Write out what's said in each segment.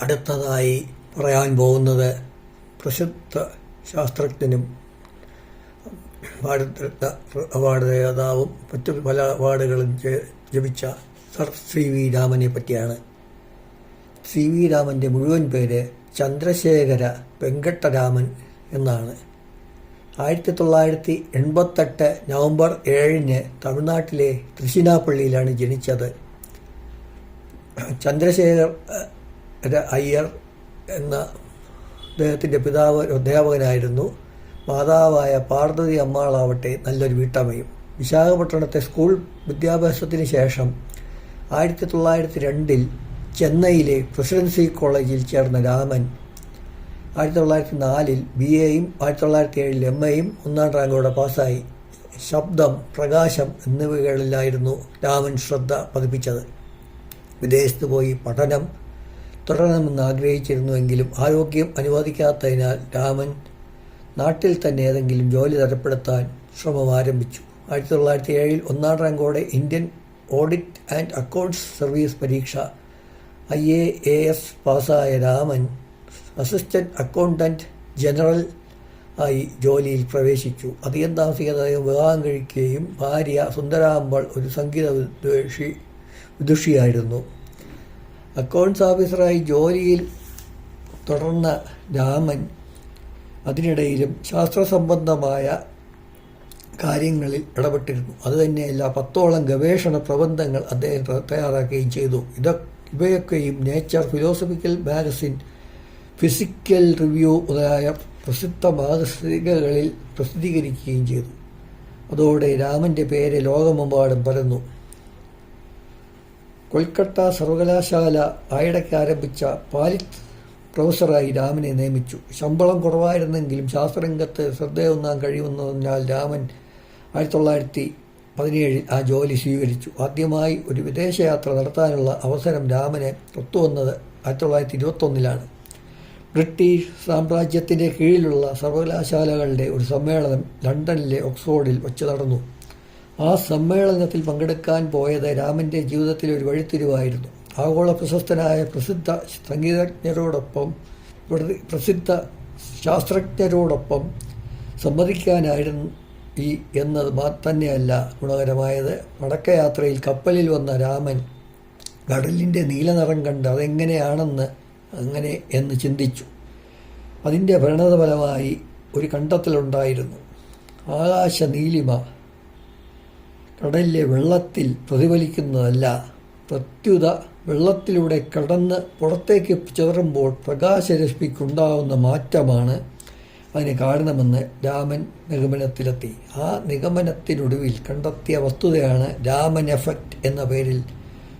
അടുത്തതായി പറയാൻ പോകുന്നത് പ്രസിദ്ധ ശാസ്ത്രജ്ഞനും ഭാരതരത്ന അവാർഡ് ജേതാവും മറ്റു പല അവാർഡുകളും ജപിച്ച സർ സി വി രാമനെ പറ്റിയാണ്. സി വി രാമന്റെ മുഴുവൻ പേര് ചന്ദ്രശേഖര വെങ്കട്ടരാമൻ എന്നാണ്. ആയിരത്തി തൊള്ളായിരത്തി എൺപത്തെട്ട് നവംബർ ഏഴിന് തമിഴ്നാട്ടിലെ തൃശ്ശിനാപ്പള്ളിയിലാണ് ജനിച്ചത്. ചന്ദ്രശേഖര അയ്യർ എന്ന അദ്ദേഹത്തിന്റെ പിതാവ് ഒരു അധ്യാപകനായിരുന്നു. മാതാവായ പാർവതി അമ്മാളാവട്ടെ നല്ലൊരു വീട്ടമ്മയും. വിശാഖപട്ടണത്തെ സ്കൂൾ വിദ്യാഭ്യാസത്തിന് ശേഷം ആയിരത്തി തൊള്ളായിരത്തി രണ്ടിൽ ചെന്നൈയിലെ പ്രസിഡൻസി കോളേജിൽ ചേർന്ന രാമൻ ആയിരത്തി തൊള്ളായിരത്തി നാലിൽ ബി എയും ആയിരത്തി തൊള്ളായിരത്തി ഏഴിൽ എം എയും ഒന്നാം റാങ്കോടെ പാസ്സായി. ശബ്ദം പ്രകാശം എന്നിവകളിലായിരുന്നു രാമൻ ശ്രദ്ധ പതിപ്പിച്ചത്. വിദേശത്ത് പോയി പഠനം തുടരണമെന്ന് ആഗ്രഹിച്ചിരുന്നുവെങ്കിലും ആരോഗ്യം അനുവദിക്കാത്തതിനാൽ രാമൻ നാട്ടിൽ തന്നെ ഏതെങ്കിലും ജോലി തരപ്പെടുത്താൻ ശ്രമം ആരംഭിച്ചു. ആയിരത്തി തൊള്ളായിരത്തി ഏഴിൽ ഒന്നാം റാങ്കോടെ Indian audit and accounts service പരീക്ഷ ഐ എ എ എസ് പാസ്സായ രാമൻ അസിസ്റ്റന്റ് അക്കൗണ്ടന്റ് ജനറൽ ആയി ജോലിയിൽ പ്രവേശിച്ചു. അധികം താമസിക്കാതെ വിവാഹം കഴിക്കുകയും ഭാര്യ സുന്ദരാമ്പാൾ ഒരു സംഗീത വിദ്വേഷി വിദുഷിയായിരുന്നു. അക്കൗണ്ട്സ് ഓഫീസറായി ജോലിയിൽ തുടർന്ന രാമൻ അതിനിടയിലും ശാസ്ത്രസംബന്ധമായ കാര്യങ്ങളിൽ ഇടപെട്ടിരുന്നു. അതുതന്നെയല്ല പത്തോളം ഗവേഷണ പ്രബന്ധങ്ങൾ അദ്ദേഹം തയ്യാറാക്കുകയും ചെയ്തു. ഇത ഇവയൊക്കെയും nature philosophical magazine physical review മുതലായ പ്രസിദ്ധ മാസികകളിൽ പ്രസിദ്ധീകരിക്കുകയും ചെയ്തു. അതോടെ രാമന്റെ പേര് ലോകമെമ്പാടും പരന്നു. കൊൽക്കത്ത സർവകലാശാല ആയിടയ്ക്ക് ആരംഭിച്ച പാലിത് പ്രൊഫസറായി രാമനെ നിയമിച്ചു. ശമ്പളം കുറവായിരുന്നെങ്കിലും ശാസ്ത്രരംഗത്ത് ശ്രദ്ധയൊന്നാൻ കഴിയുമെന്നതിനാൽ രാമൻ ആയിരത്തി തൊള്ളായിരത്തി പതിനേഴിൽ ആ ജോലി സ്വീകരിച്ചു. ആദ്യമായി ഒരു വിദേശയാത്ര നടത്താനുള്ള അവസരം രാമനെ ഒത്തുവന്നത് ആയിരത്തി തൊള്ളായിരത്തി ഇരുപത്തൊന്നിലാണ് ബ്രിട്ടീഷ് സാമ്രാജ്യത്തിന്റെ കീഴിലുള്ള സർവകലാശാലകളുടെ ഒരു സമ്മേളനം ലണ്ടനിലെ ഓക്സ്ഫോർഡിൽ വച്ച് നടന്നു. ആ സമ്മേളനത്തിൽ പങ്കെടുക്കാൻ പോയത് രാമന്റെ ജീവിതത്തിലെ ഒരു വഴിത്തിരിവായിരുന്നു. ആഗോള പ്രശസ്തനായ പ്രസിദ്ധ സംഗീതജ്ഞരോടൊപ്പം പ്രസിദ്ധ ശാസ്ത്രജ്ഞരോടൊപ്പം സംവദിക്കാനായിരുന്നു ഈ എന്നത് തന്നെയല്ല ഗുണകരമായത്. മടക്കയാത്രയിൽ കപ്പലിൽ വന്ന രാമൻ കടലിന്റെ നീലനിറം കണ്ട് അതെങ്ങനെയാണെന്ന് അങ്ങനെ എന്ന് ചിന്തിച്ചു. അതിന്റെ പരിണതഫലമായി ഒരു കണ്ടെത്തലുണ്ടായിരുന്നു. ആകാശ നീലിമ കടലിലെ വെള്ളത്തിൽ പ്രതിഫലിക്കുന്നതല്ല. പ്രത്യുത വെള്ളത്തിലൂടെ കടന്ന് പുറത്തേക്ക് ചിതറുമ്പോൾ പ്രകാശരശ്മിക്കുണ്ടാവുന്ന മാറ്റമാണ് അതിന് കാരണമെന്ന് രാമൻ നിഗമനത്തിലെത്തി. ആ നിഗമനത്തിനൊടുവിൽ കണ്ടെത്തിയ വസ്തുതയാണ് രാമൻ എഫക്റ്റ് എന്ന പേരിൽ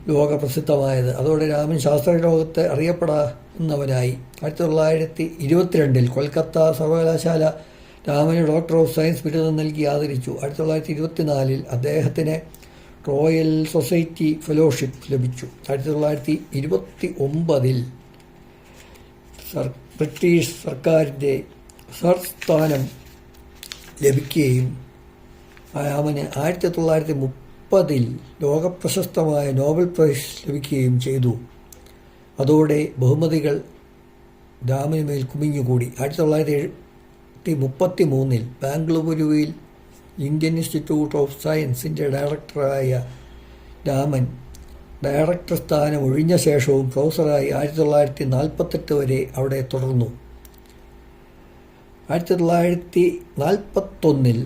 ലോകപ്രസിദ്ധമായത്. അതോടെ രാമൻ ശാസ്ത്രലോകത്ത് അറിയപ്പെടാവുന്നവനായി ആയിരത്തി തൊള്ളായിരത്തി ഇരുപത്തിരണ്ടിൽ കൊൽക്കത്ത സർവകലാശാല രാമന് ഡോക്ടർ ഓഫ് സയൻസ് ബിരുദം നൽകി ആദരിച്ചു. ആയിരത്തി തൊള്ളായിരത്തി ഇരുപത്തിനാലിൽ അദ്ദേഹത്തിന് റോയൽ സൊസൈറ്റി ഫെലോഷിപ്പ് ലഭിച്ചു. ആയിരത്തി തൊള്ളായിരത്തി ഇരുപത്തി ഒമ്പതിൽ സർ ബ്രിട്ടീഷ് സർക്കാരിന്റെ സർ സ്ഥാനം ലഭിക്കുകയും രാമന് ആയിരത്തി തൊള്ളായിരത്തി മുപ്പതിൽ ലോകപ്രശസ്തമായ നോബൽ പ്രൈസ് ലഭിക്കുകയും ചെയ്തു. അതോടെ ബഹുമതികൾ രാമന് മേൽ കുമിഞ്ഞുകൂടി. ആയിരത്തി തൊള്ളായിരത്തി എഴുപത്തി മുപ്പത്തി മൂന്നിൽ ബാംഗ്ലൂരുവിൽ ഇന്ത്യൻ ഇൻസ്റ്റിറ്റ്യൂട്ട് ഓഫ് സയൻസിന്റെ ഡയറക്ടറായ രാമൻ ഡയറക്ടർ സ്ഥാനം ഒഴിഞ്ഞ ശേഷവും പ്രൊഫസറായി ആയിരത്തി തൊള്ളായിരത്തി നാൽപ്പത്തെട്ട് വരെ അവിടെ തുടർന്നു. ആയിരത്തി തൊള്ളായിരത്തി നാൽപ്പത്തൊന്നിൽ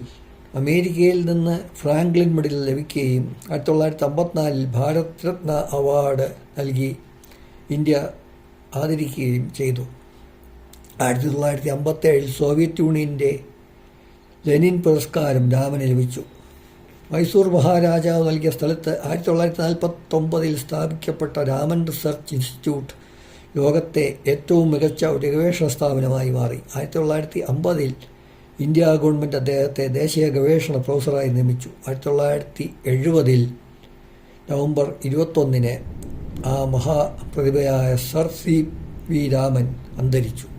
അമേരിക്കയിൽ നിന്ന് ഫ്രാങ്ക്ലിൻ മെഡൽ ലഭിക്കുകയും ആയിരത്തി തൊള്ളായിരത്തി അമ്പത്തിനാലിൽ ഭാരത് രത്ന അവാർഡ് നൽകി ഇന്ത്യ ആദരിക്കുകയും ചെയ്തു. ആയിരത്തി തൊള്ളായിരത്തി അമ്പത്തേഴിൽ സോവിയറ്റ് യൂണിയന്റെ ലെനിൻ പുരസ്കാരം രാമന് ലഭിച്ചു. മൈസൂർ മഹാരാജാവ് നൽകിയ സ്ഥലത്ത് ആയിരത്തി തൊള്ളായിരത്തി നാൽപ്പത്തൊമ്പതിൽ സ്ഥാപിക്കപ്പെട്ട രാമൻ റിസർച്ച് ഇൻസ്റ്റിറ്റ്യൂട്ട് ലോകത്തെ ഏറ്റവും മികച്ച ഒരു ഗവേഷണ സ്ഥാപനമായി മാറി. ആയിരത്തി തൊള്ളായിരത്തി അമ്പതിൽ ഇന്ത്യ ഗവൺമെന്റ് അദ്ദേഹത്തെ ദേശീയ ഗവേഷണ പ്രൊഫസറായി നിയമിച്ചു. ആയിരത്തി തൊള്ളായിരത്തി എഴുപതിൽ നവംബർ ഇരുപത്തൊന്നിന് ആ മഹാപ്രതിഭയായ സർ സി വി രാമൻ അന്തരിച്ചു.